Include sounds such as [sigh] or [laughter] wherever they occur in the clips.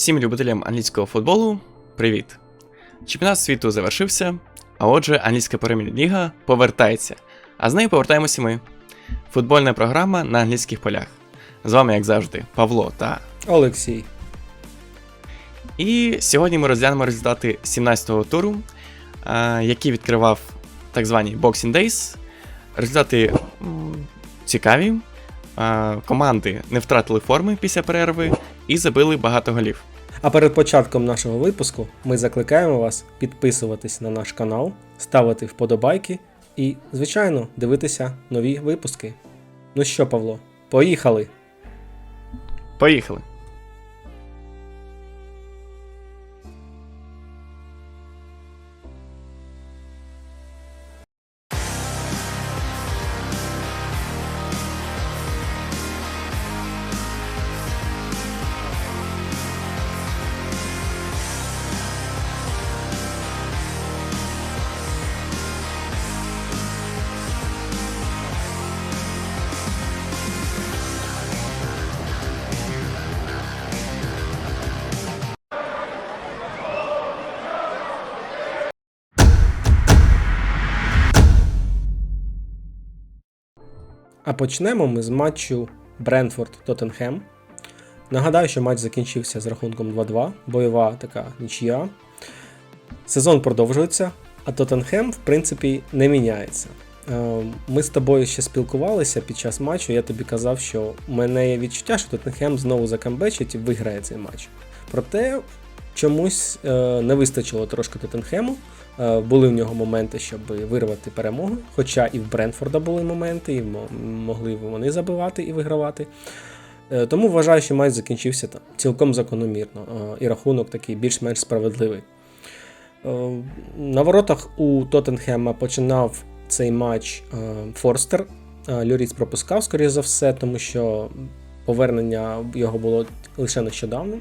Всім любителям англійського футболу привіт! Чемпіонат світу завершився, а отже, англійська прем'єр-ліга повертається. А з нею повертаємося ми. Футбольна програма на англійських полях. З вами, як завжди, Павло та. Олексій. І сьогодні ми розглянемо результати 17-го туру, який відкривав так звані Boxing Days. Результати цікаві. Команди не втратили форми після перерви і забили багато голів. А перед початком нашого випуску ми закликаємо вас підписуватись на наш канал, ставити вподобайки і, звичайно, дивитися нові випуски. Ну що, Павло, поїхали! Поїхали! Почнемо ми з матчу Бренфорд-Тоттенхем. Нагадаю, що матч закінчився з рахунком 2-2, бойова така нічия. Сезон продовжується, а Тоттенхем, в принципі, не міняється. Е, Ми з тобою ще спілкувалися під час матчу. Я тобі казав, що в мене є відчуття, що Тоттенхем знову закамбечить і виграє цей матч. Проте чомусь е, не вистачило трошки Тоттенхему. Е, Були в нього моменти, щоб вирвати перемогу. Хоча і в Брентфорда були моменти, і мо- могли вони забивати і вигравати. Е, Тому вважаю, що матч закінчився там цілком закономірно, е, і рахунок такий більш-менш справедливий. На воротах у Тоттенхема починав цей матч Форстер. Люріц пропускав, скоріше за все, тому що повернення його було лише нещодавно,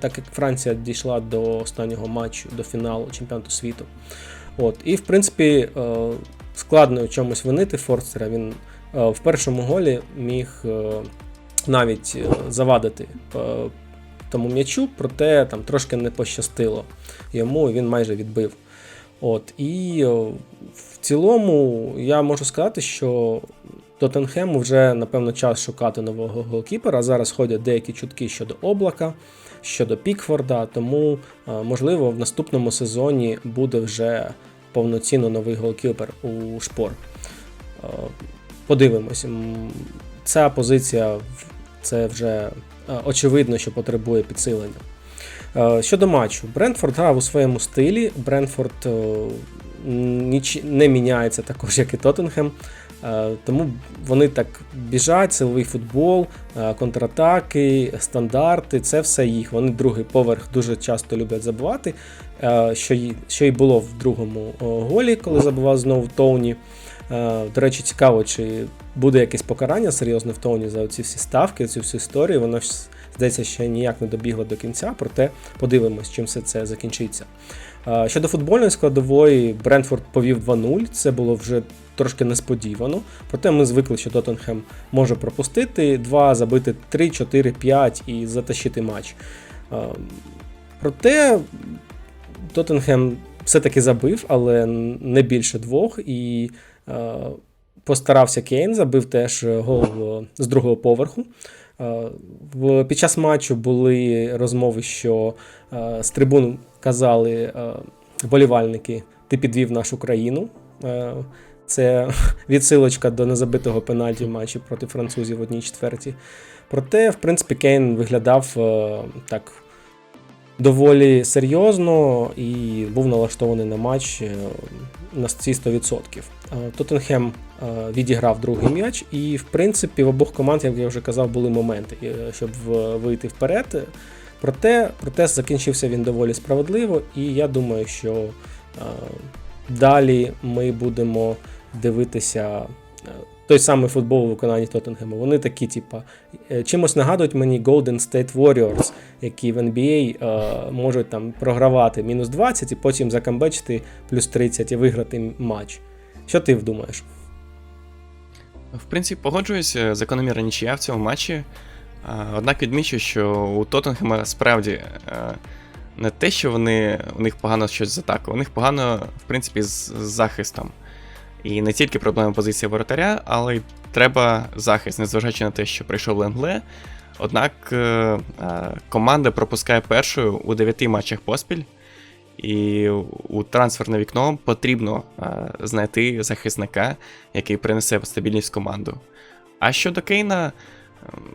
так як Франція дійшла до останнього матчу, до фіналу чемпіонату світу. От, і в принципі, е, складно в чомусь винити Форстера. Він е, в першому голі міг е, навіть завадити тому м'ячу, проте там трошки не пощастило йому, він майже відбив. От, і в цілому я можу сказати, що Тоттенхему вже напевно час шукати нового голкіпера. Зараз ходять деякі чутки щодо облака, щодо Пікфорда, тому е, можливо в наступному сезоні буде вже повноцінно новий голкіпер у шпор. Е, Подивимось. Ця позиція це вже е, очевидно, що потребує підсилення. Щодо матчу, Брентфорд грав у своєму стилі. Брентфорд не міняється також, як і Тоттенхем. Е, Тому вони так біжать, силовий футбол, е, контратаки, стандарти це все їх. Вони другий поверх дуже часто люблять забивати. Е, Що й, що й було в другому голі, коли забивав знову Тоуні. До речі, цікаво, чи буде якесь покарання серйозне в Тоуні за ці всі ставки, цю всю історію. Воно ж, здається, ще ніяк не добігло до кінця, проте подивимось, чим все це закінчиться. Е, Щодо футбольної складової, Брентфорд повів 2-0. Це було вже трошки несподівано. Проте ми звикли, що Тоттенхем може пропустити 2, забити 3, 4, 5 і затащити матч. Е, Проте Тоттенхем все-таки забив, але не більше двох. І е, постарався Кейн, забив теж гол з другого поверху. Під час матчу були розмови, що з трибун казали е, болівальники, ти підвів нашу країну. Е, це [laughs] відсилочка до незабитого пенальті в матчі проти французів в одній четверті. Проте, в принципі, Кейн виглядав е, так доволі серйозно і був налаштований на матч на ці 100%. Е, Тоттенхем відіграв другий м'яч, і, в принципі, в обох команд, як я вже казав, були моменти, щоб вийти вперед. Проте протест закінчився він доволі справедливо, і я думаю, що е, далі ми будемо дивитися е, той самий футбол у виконанні Тоттенгему. Вони такі, типа, е, чимось нагадують мені Golden State Warriors, які в NBA е, можуть там програвати мінус 20 і потім закамбечити плюс 30 і виграти матч. Що ти думаєш? В принципі, погоджуюсь, е, закономірна нічия в цьому матчі. А, Однак відмічу, що у Тоттенхема справді е, не те, що вони, у них погано щось з атакою, у них погано, в принципі, з, захистом. І не тільки проблема позиції воротаря, але й треба захист, незважаючи на те, що прийшов Ленгле. Однак е, е, команда пропускає першою у 9 матчах поспіль, і у трансферне вікно потрібно е, знайти захисника, який принесе стабільність в команду. А щодо Кейна,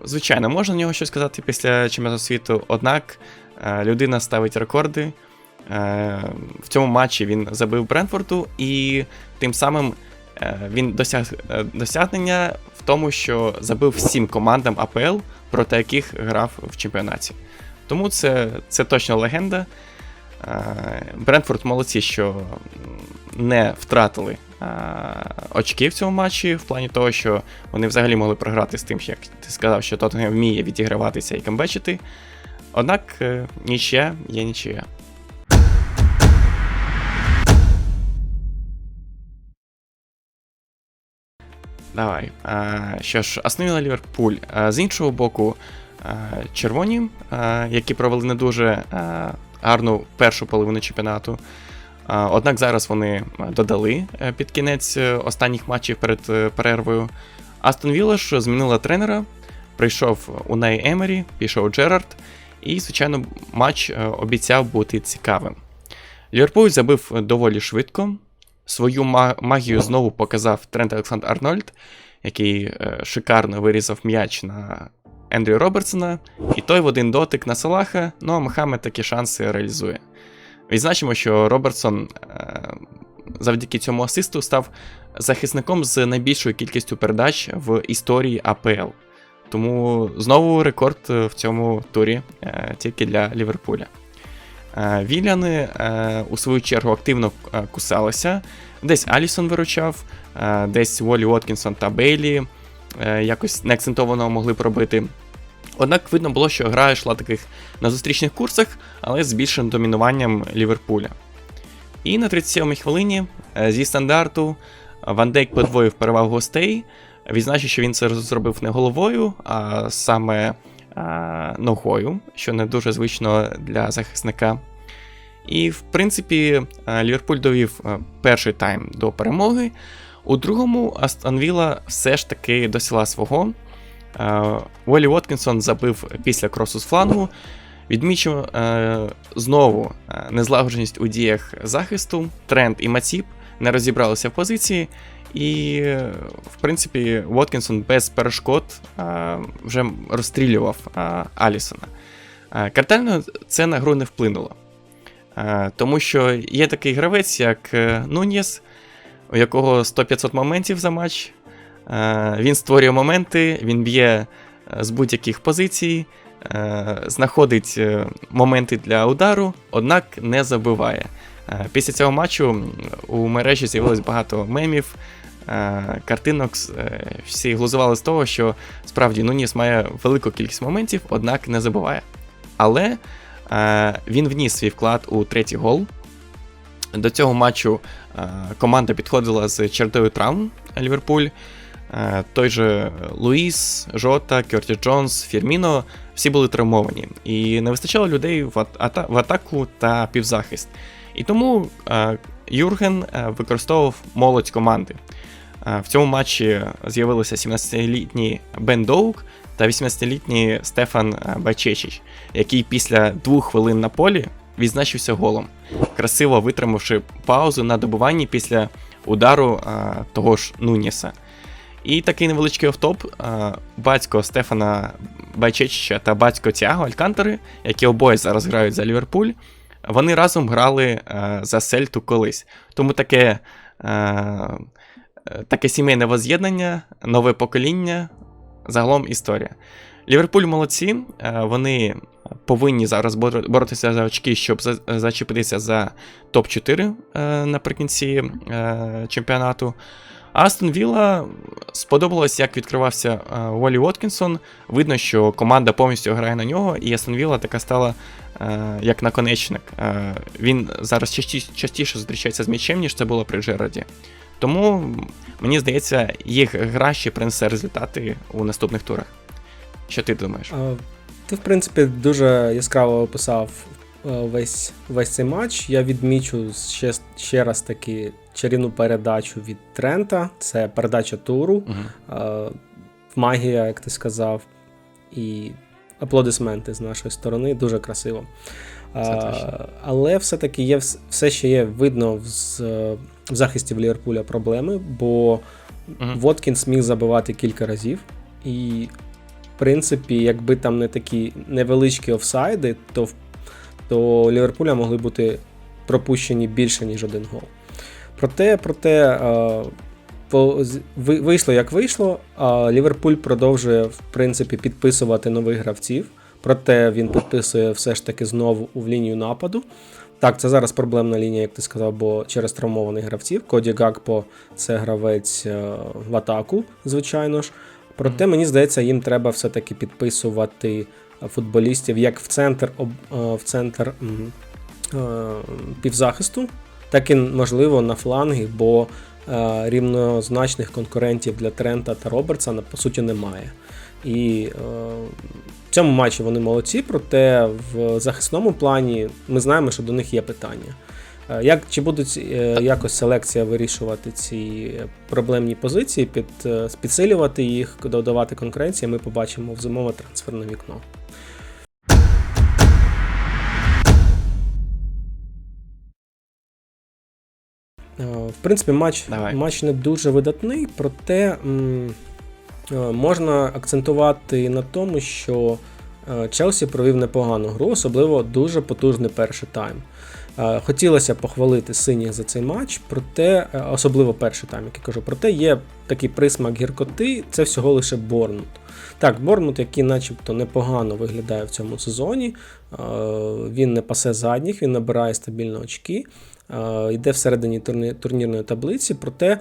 Звичайно, можна на нього щось сказати після чемпіонату світу, однак е, людина ставить рекорди. Е, В цьому матчі він забив Бренфорду, і тим самим е, він досяг досягнення в тому, що забив всім командам АПЛ, проти яких грав в чемпіонаті. Тому це, це точно легенда. Брентфорд молодці, що не втратили очки в цьому матчі, в плані того, що вони взагалі могли програти з тим, як ти сказав, що Тоттенгем вміє відіграватися і камбечити. Однак е, нічия є нічия. Давай. А, що ж, Астон Ліверпуль. З іншого боку, червоні, які провели не дуже гарну першу половину чемпіонату. Однак зараз вони додали е, під кінець е, останніх матчів перед е, перервою. Астон Вілла ж змінила тренера. Прийшов Унай Емері, пішов Джерард, і, звичайно, матч е, обіцяв бути цікавим. Ліверпуль забив доволі швидко. Свою магію знову показав Трент Олександр Арнольд, який е, шикарно вирізав м'яч на Ендрю Робертсона, і той в один дотик на Салаха, ну а Мохамед такі шанси реалізує. Відзначимо, що Робертсон е, завдяки цьому асисту став захисником з найбільшою кількістю передач в історії АПЛ. Тому знову рекорд е, в цьому турі е, тільки для Ліверпуля. Віляни у свою чергу активно кусалися. Десь Алісон виручав, десь Волі Уоткінсон та Бейлі якось неакцентовано могли пробити. Однак видно було, що гра йшла таких на зустрічних курсах, але з більшим домінуванням Ліверпуля. І на 37-й хвилині е, зі стандарту Ван Дейк подвоїв перевагу гостей. Відзначив, що він це зробив не головою, а саме а, ногою, що не дуже звично для захисника. І, в принципі, е, Ліверпуль довів е, перший тайм до перемоги. У другому Астон Вілла все ж таки досягла свого. Е, Волі Уоткінсон забив після кросу з флангу. Відмічу е, знову е, незлагодженість у діях захисту. Тренд і Маціп не розібралися в позиції. І, в принципі, Воткінсон без перешкод вже розстрілював Алісона. Картельно це на гру не вплинуло. Тому що є такий гравець, як Нуньєс, у якого 100-500 моментів за матч. Е, Він створює моменти, він б'є е, з будь-яких позицій, е, знаходить моменти для удару, однак не забиває. Після цього матчу у мережі з'явилось багато мемів, картинок. Всі глузували з того, що справді Нуніс має велику кількість моментів, однак не забиває. Але він вніс свій вклад у третій гол. До цього матчу команда підходила з чертою травм Ліверпуль. Е, Той же Луїс, Жота, Кьорті Джонс, Фірміно всі були травмовані. І не вистачало людей в, ата- в атаку та півзахист. І тому е, Юрген е, використовував молодь команди. В цьому матчі з'явилися 17-літній Бен Доук та 18-літній Стефан е, який після двох хвилин на полі відзначився голом, красиво витримавши паузу на добуванні після удару того ж Нуніса. І такий невеличкий офтоп. е, Батько Стефана Байчечича та батько Тіаго Алькантери, які обоє зараз грають за Ліверпуль, вони разом грали е, за Сельту колись. Тому таке, е, таке сімейне воз'єднання, нове покоління, загалом історія. Ліверпуль молодці, вони повинні зараз боротися за очки, щоб зачепитися за топ-4 е, наприкінці чемпіонату. Астон Вілла сподобалось, як відкривався е, Волі Уоткінсон. Видно, що команда повністю грає на нього, і Астон Вілла така стала е, як наконечник. Е, він зараз частіше, зустрічається з м'ячем, ніж це було при Джераді. Тому мені здається, їх гра ще принесе результати у наступних турах. Що ти думаєш? Ти, в принципі, дуже яскраво описав е, весь, весь цей матч. Я відмічу ще, ще раз таки чарівну передачу від Трента. Це передача туру. Угу. Е, Магія, як ти сказав, і аплодисменти з нашої сторони. Дуже красиво. А, але все-таки є все ще є видно в, в захисті в Ліверпуля проблеми, бо Мгм. Воткінс міг забивати кілька разів. І, в принципі, якби там не такі невеличкі офсайди, то, в- то Ліверпуля могли бути пропущені більше, ніж один гол. Проте, проте е, вийшло як вийшло, а Ліверпуль продовжує, в принципі, підписувати нових гравців. Проте він підписує все ж таки знову в лінію нападу. Так, це зараз проблемна лінія, як ти сказав, бо через травмованих гравців. Коді Гакпо це гравець е, в атаку, звичайно ж. Проте, мені здається, їм треба все-таки підписувати футболістів як в центр, е, в центр е, півзахисту, так і, можливо, на фланги, бо е, рівнозначних конкурентів для Трента та Робертсона, по суті, немає. І в цьому матчі вони молодці, проте в захисному плані ми знаємо, що до них є питання. Як чи будуть якось селекція вирішувати ці проблемні позиції, під, підсилювати їх, додавати конкуренції, ми побачимо в зимове трансферне вікно. В принципі, матч, Давай. матч не дуже видатний, проте м, е, можна акцентувати на тому, що е, Челсі провів непогану гру, особливо дуже потужний перший тайм. Е, Хотілося похвалити синіх за цей матч, проте, е, особливо перший тайм, як я кажу, проте є такий присмак гіркоти, це всього лише Борнмут. Так, Борнмут, який начебто непогано виглядає в цьому сезоні, е, він не пасе задніх, він набирає стабільно очки, е, йде всередині турнірної таблиці, проте е,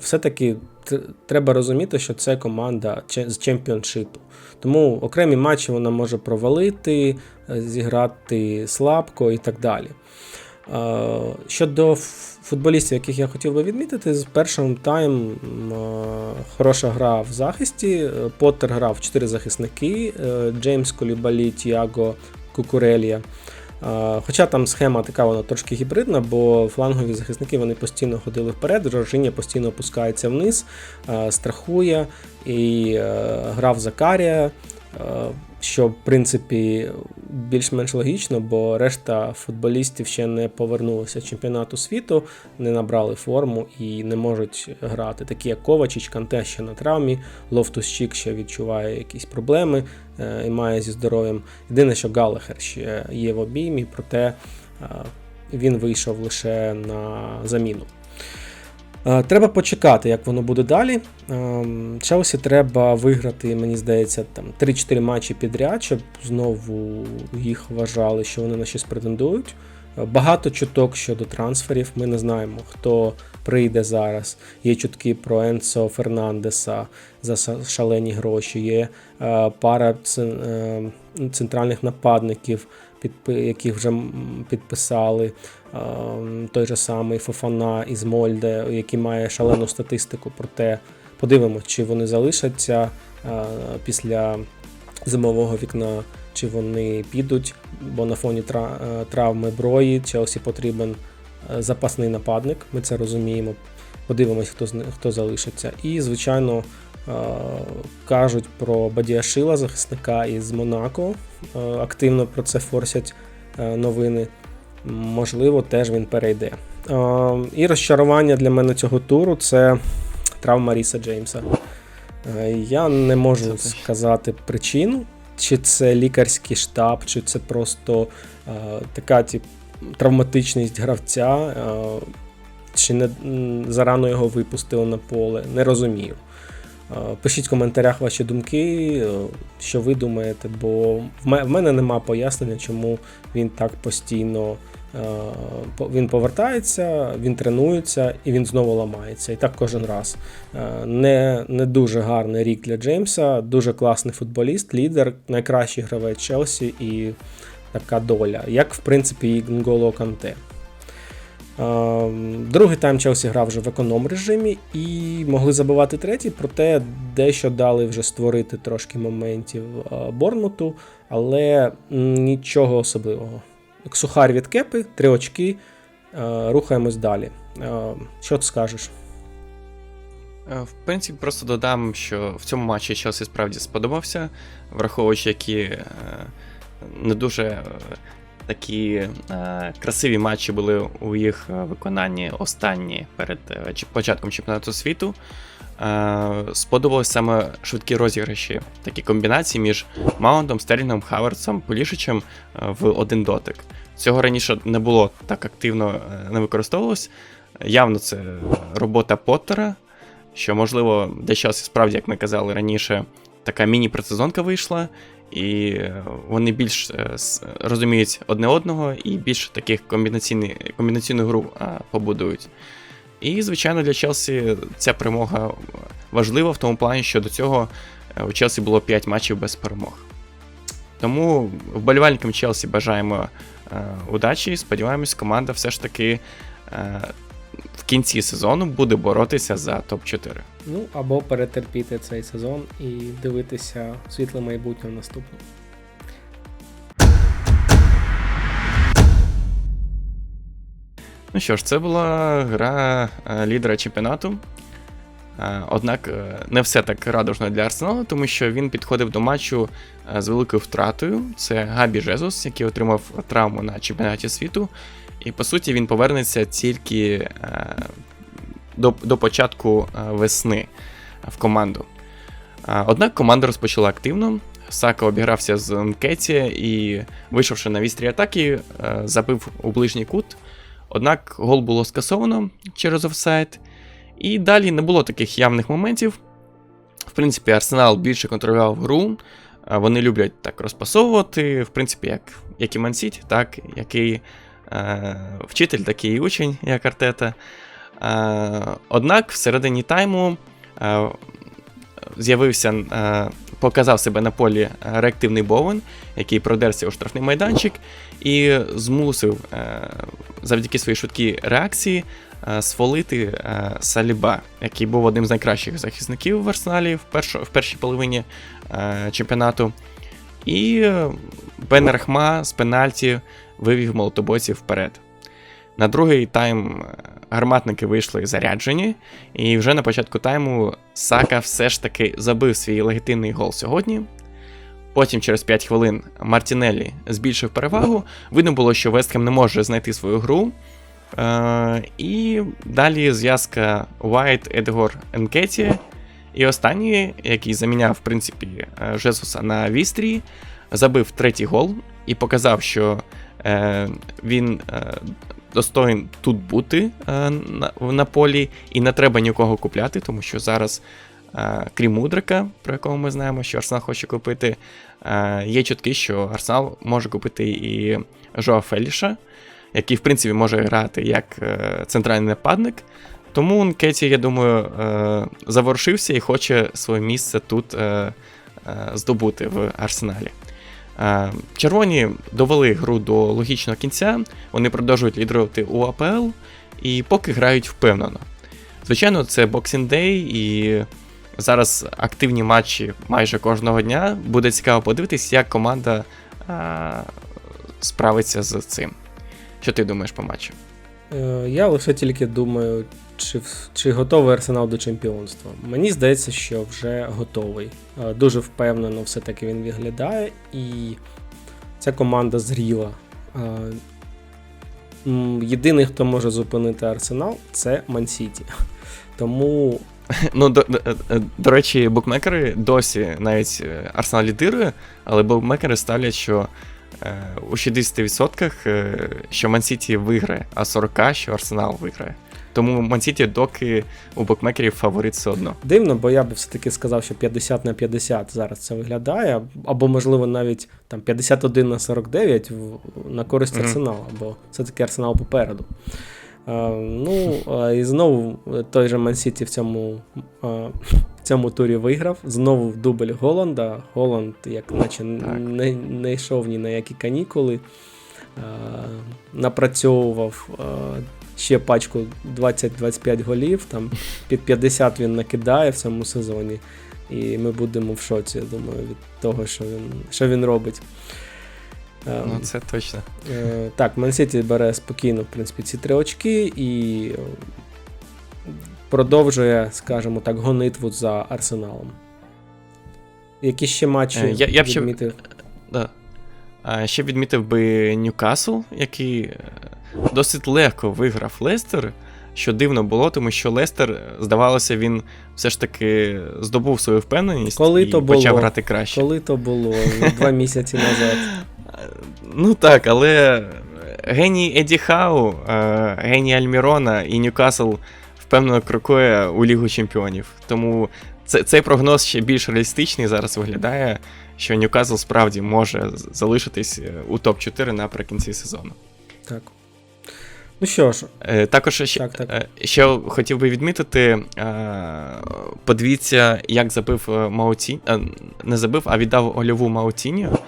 все-таки треба розуміти, що це команда з чемпіоншипу. Тому окремі матчі вона може провалити, е, зіграти слабко і так далі. Е, Щодо футболістів, яких я хотів би відмітити, з першим тайм е, хороша гра в захисті. Е, Поттер грав 4 захисники: е, Джеймс Колібалі, Тіаго, Кукурелія. Хоча там схема така вона трошки гібридна, бо флангові захисники вони постійно ходили вперед, Жоржиня постійно опускається вниз, страхує і е, грав Закарія, що в принципі більш-менш логічно, бо решта футболістів ще не повернулися з чемпіонату світу, не набрали форму і не можуть грати. Такі як Ковачич, Канте ще на травмі, Лофтус Чік ще відчуває якісь проблеми е, і має зі здоров'ям. Єдине, що Галахер ще є в обіймі, проте е, він вийшов лише на заміну. Е, Треба почекати, як воно буде далі. Ем, Челсі треба виграти, мені здається, там 3-4 матчі підряд, щоб знову їх вважали, що вони на щось претендують. Е, Багато чуток щодо трансферів. Ми не знаємо, хто прийде зараз. Є чутки про Енсо Фернандеса за шалені гроші. Є е, пара центральних нападників, яких вже підписали. Ем, той же самий Фофана із Мольде, який має шалену статистику. Проте подивимось, чи вони залишаться е, після зимового вікна, чи вони підуть, бо на фоні е, травми брої Челсі потрібен е, запасний нападник. Ми це розуміємо. Подивимось, хто хто залишиться. І, звичайно, кажуть про Бадіашила, захисника із Монако. Активно про це форсять новини. Можливо, теж він перейде. Е, І розчарування для мене цього туру це травма Ріса Джеймса. Е, Я не можу сказати причину, чи це лікарський штаб, чи це просто е, така тип, травматичність гравця, е, чи не зарано його випустили на поле. Не розумію. Пишіть в коментарях ваші думки, що ви думаєте, бо в мене нема пояснення, чому він так постійно по- він повертається, він тренується і він знову ламається. І так кожен раз. Е, Не, не дуже гарний рік для Джеймса, дуже класний футболіст, лідер, найкращий гравець Челсі і така доля, як в принципі і Нголо Канте. Е, Другий тайм Челсі грав вже в економ режимі і могли забивати третій, проте дещо дали вже створити трошки моментів е, Борнмуту, але нічого особливого. Сухар від кепи, три очки, е, рухаємось далі. Е, Що ти скажеш? Е, В принципі, просто додам, що в цьому матчі Челсі справді сподобався, враховуючи, які не дуже такі красиві матчі були у їх виконанні останні перед початком чемпіонату світу. Е, Сподобалось саме швидкі розіграші, такі комбінації між Маунтом, Стерлінгом, Хаверсом, Полішичем е, в один дотик. Цього раніше не було так активно е, не використовувалось. Явно це робота Поттера, що, можливо, Челсі справді, як ми казали раніше, така міні-предсезонка вийшла, і вони більш розуміють одне одного і більш таких комбінаційну гру побудують. І, звичайно, для Челсі ця перемога важлива в тому плані, що до цього е, у Челсі було 5 матчів без перемог. Тому вболівальникам Челсі бажаємо е, удачі. Сподіваємось, команда все ж таки е, в кінці сезону буде боротися за топ-4. Ну, або перетерпіти цей сезон і дивитися світле майбутнє наступне. Ну що ж, це була гра е, лідера чемпіонату. Е, Однак е, не все так радужно для Арсеналу, тому що він підходив до матчу з великою втратою. Це Габі Жезус, який отримав травму на чемпіонаті світу. І по суті він повернеться тільки до, до початку весни в команду. Однак команда розпочала активно. Сака обігрався з Нкеті і, вийшовши на вістрі атаки, забив у ближній кут. Однак гол було скасовано через офсайд. І далі не було таких явних моментів. В принципі, Арсенал більше контролював гру. Вони люблять так розпасовувати, в принципі, як, як і Мансіті, так, який е, вчитель, такий і учень, як Артета. Е, однак всередині тайму е, з'явився, е, показав себе на полі е, реактивний Боwen, який продерся у штрафний майданчик і змусив е, завдяки своїй швидкій реакції е, сфолити Саліба, який був одним з найкращих захисників в Арсеналі в, першо, в першій половині чемпіонату. І Бен Рахма з пенальті вивів молотобойців вперед. На другий тайм е, гарматники вийшли заряджені, і вже на початку тайму Сака все ж таки забив свій легітимний гол сьогодні. Потім, через 5 хвилин, Мартінеллі збільшив перевагу. Видно було, що Вестхем не може знайти свою гру. Е, і далі зв'язка White, Едгор, Енкеті. І останній, який заміняв, в принципі, е, Жесуса на Вістрі, забив третій гол і показав, що е, він е, достоїн тут бути е, на, на полі, і не треба нікого купляти, тому що зараз, е, крім Мудрика, про якого ми знаємо, що Арсенал хоче купити, е, є чутки, що Арсенал може купити і Жоа Феліша, який, в принципі, може грати як е, центральний нападник. Тому Кеті, я думаю, е, заворушився і хоче своє місце тут е, е, здобути в арсеналі. Е, Червоні довели гру до логічного кінця, вони продовжують лідерувати у АПЛ і поки грають впевнено. Звичайно, це Boxing Day, і зараз активні матчі майже кожного дня. Буде цікаво подивитись, як команда е, справиться з цим. Що ти думаєш по матчу? Е, Я лише тільки думаю, чи, чи готовий арсенал до чемпіонства. Мені здається, що вже готовий. Е, Дуже впевнено все-таки він виглядає, і ця команда зріла. Е, Єдиний, хто може зупинити арсенал, це Мансіті. Тому Ну, до, до, е, до речі, букмекери досі навіть Арсенал лідирує, але букмекери ставлять, що у 60% е, що Мансіті виграє, а 40% що Арсенал виграє. Тому Мансіті доки у букмекерів фаворит все одно. дивно, бо я би все-таки сказав, що 50 на 50 зараз це виглядає, або, можливо, навіть там 51 на 49 в- на користь арсеналу, бо все-таки арсенал попереду. Е, ну, е, і знову той же Мансіті в цьому, е, в цьому турі виграв. Знову в дубль Голланда. Голланд, як наче не, не йшов ні на які канікули. Е, напрацьовував ще пачку 20-25 голів, там під 50 він накидає в цьому сезоні. І ми будемо в шоці, я думаю, від того, що він, що він робить. Ем, Ну, це точно. Е, Так, Ман-Сіті бере спокійно, в принципі, ці три очки і продовжує, скажімо так, гонитву за арсеналом. Які ще матчі Е, я- я б ще- відмітив? Да. Ще відмітив би Ньюкасл, який е, досить легко виграв Лестер. Що дивно було, тому що Лестер, е, здавалося, він все ж таки здобув свою впевненість Коли і то почав грати краще. Коли то було? Два місяці назад. [laughs] Ну так, але геній Еді Хау, е, геній Альмірона і Ньюкасл впевнено крокує у Лігу Чемпіонів. Тому це, цей прогноз ще більш реалістичний зараз виглядає, що Ньюкасл справді може залишитись е, у топ-4 наприкінці сезону. Так. Ну що ж, Е, Також ще, Так, так. е, ще хотів би відмітити: е, подивіться, як забив е, не забив, а віддав гольову Маутіню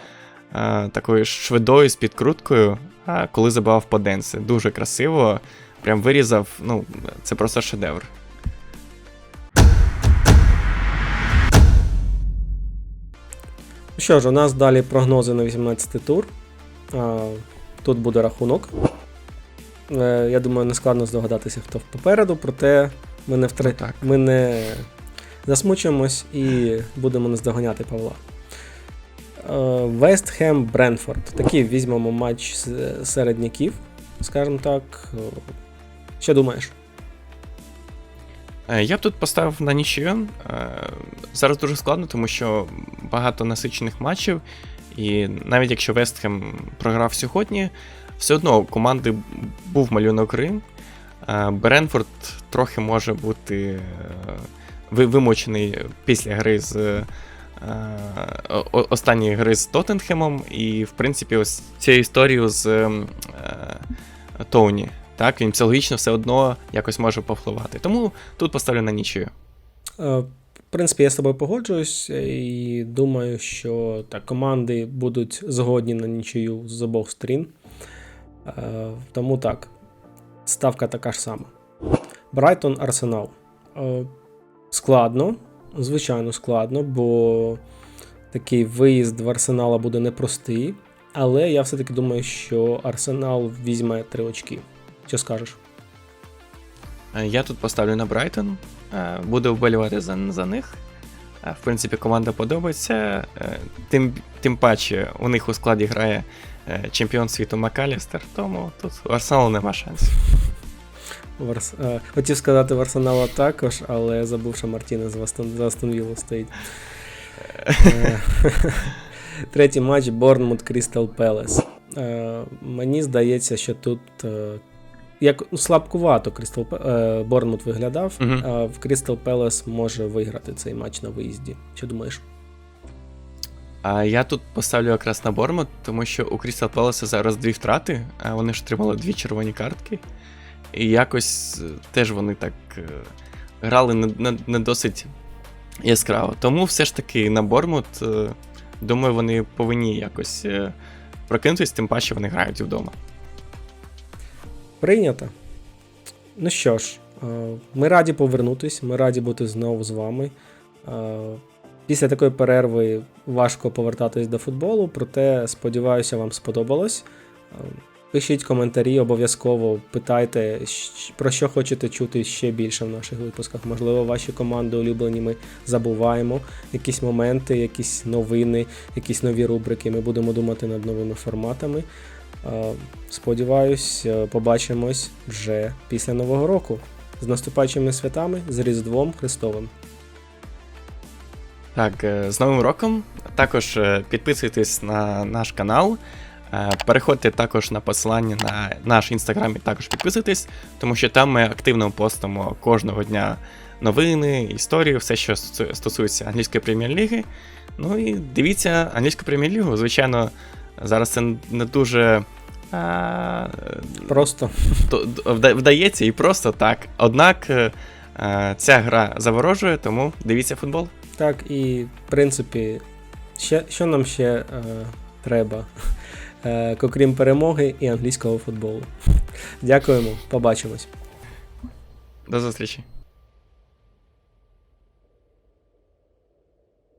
е, такою швидою з підкруткою, коли забивав по Денси. Дуже красиво. Прям вирізав. Ну, це просто шедевр. Ну Що ж, у нас далі прогнози на 18 тур. Тут буде рахунок. Е, Я думаю, не складно здогадатися, хто попереду, проте ми не, втри... Ну, так. ми не засмучуємось і будемо наздоганяти Павла. Вест Хем Бренфорд. Такий візьмемо матч середняків, скажімо так. Е, Що думаєш? Е, Я б тут поставив на нічию. Зараз дуже складно, тому що багато насичених матчів. І навіть якщо Вестхем програв сьогодні, все одно команди був малюнок гри. Е, Бренфорд трохи може бути е, ви- вимучений після гри з е, останньої гри з Тоттенхемом. І, в принципі, ось цією історією з Тоуні. Так, він психологічно все одно якось може повпливати. Тому тут поставлю на нічию. В принципі, я з тобою погоджуюсь і думаю, що так, команди будуть згодні на нічию з обох сторін. Е, Тому так, ставка така ж сама. Брайтон Арсенал. Е, Складно, звичайно, складно, бо такий виїзд в Арсенала буде непростий. Але я все-таки думаю, що Арсенал візьме три очки. Що скажеш? Е, Я тут поставлю на Брайтон. Буду вболівати за, за них. В принципі, команда подобається. Тим, тим паче, у них у складі грає чемпіон світу Макалістер, тому тут у Арсеналу нема шансів. В Арс... е, Хотів сказати в Арсенала також, але забув, що Мартінес в Астон... за Астон Віллу стоїть. [laughs] Е, [laughs] Третій матч Борнмут Крістал Пелес. Е, Мені здається, що тут е, як ну, слабкувато Крістал Борнмут виглядав, а в Крістал Пелес може виграти цей матч на виїзді. Що думаєш? А я тут поставлю якраз на Бормут, тому що у Крістал Пелеса зараз дві втрати, а вони ж отримали дві червоні картки. І якось е, теж вони так е, грали не, не, не досить яскраво. Тому все ж таки на Бормут, е, думаю, вони повинні якось прокинутись, тим паче вони грають вдома. Прийнято. Ну що ж, ми раді повернутись, ми раді бути знову з вами. Після такої перерви важко повертатись до футболу, проте сподіваюся, вам сподобалось. Е, Пишіть коментарі, обов'язково питайте, про що хочете чути ще більше в наших випусках. Можливо, ваші команди улюблені ми забуваємо, якісь моменти, якісь новини, якісь нові рубрики. Ми будемо думати над новими форматами. Е, Сподіваюсь, е, побачимось вже після Нового року. З наступаючими святами, з Різдвом Христовим. Так, е, з Новим роком. Також е, підписуйтесь на наш канал. Е, Переходьте також на посилання на наш інстаграм і також підписуйтесь, тому що там ми активно постимо кожного дня новини, історію, все, що стосується англійської прем'єр-ліги. Ну і дивіться англійську прем'єр-лігу. Звичайно, зараз це не дуже. А, Просто то- вдається і просто так. Однак ця гра заворожує, тому дивіться футбол. Так, і в принципі, ще, що нам ще е, треба, е, окрім перемоги і англійського футболу. Дякуємо, побачимось. До зустрічі.